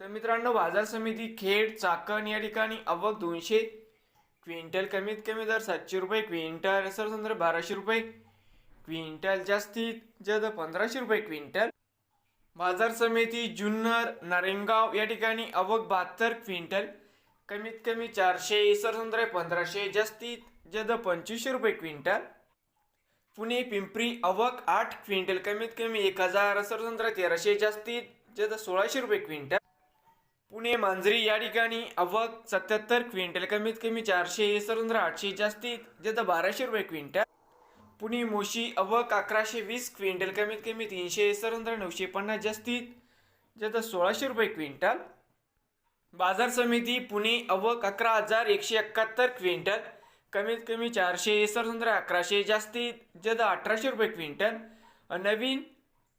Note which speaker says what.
Speaker 1: तर मित्रांनो बाजार समिती खेड चाकण या ठिकाणी अवक दोनशे क्विंटल कमीत कमी दर सातशे रुपये क्विंटल सरसंद्र बाराशे रुपये क्विंटल जास्तीत जास्त पंधराशे रुपये क्विंटल. बाजार समिती जुन्नर नारेंगाव या ठिकाणी अवक बहात्तर क्विंटल कमीत कमी चारशे सरसंद्र पंधराशे जास्तीत जास्त पंचवीसशे रुपये क्विंटल. पुणे पिंपरी अवक आठ क्विंटल कमीत कमी एक हजार सरसंद्र तेराशे जास्तीत जास्त सोळाशे रुपये क्विंटल. पुणे मांजरी या ठिकाणी आवक सत्याहत्तर क्विंटल कमीत कमी चारशे सरुंद्र आठशे जास्तीत जास्त बाराशे रुपये क्विंटल. पुणे मोशी अवक अकराशे वीस क्विंटल कमीत कमी तीनशे सरंद्र नऊशे पन्नास जास्तीत जास्त सोळाशे रुपये क्विंटल. बाजार समिती पुणे अवक अकरा हजार एकशे एकाहत्तर क्विंटल कमीत कमी चारशे सरुंद्र अकराशे जास्तीत जास्त अठराशे रुपये क्विंटल. नवीन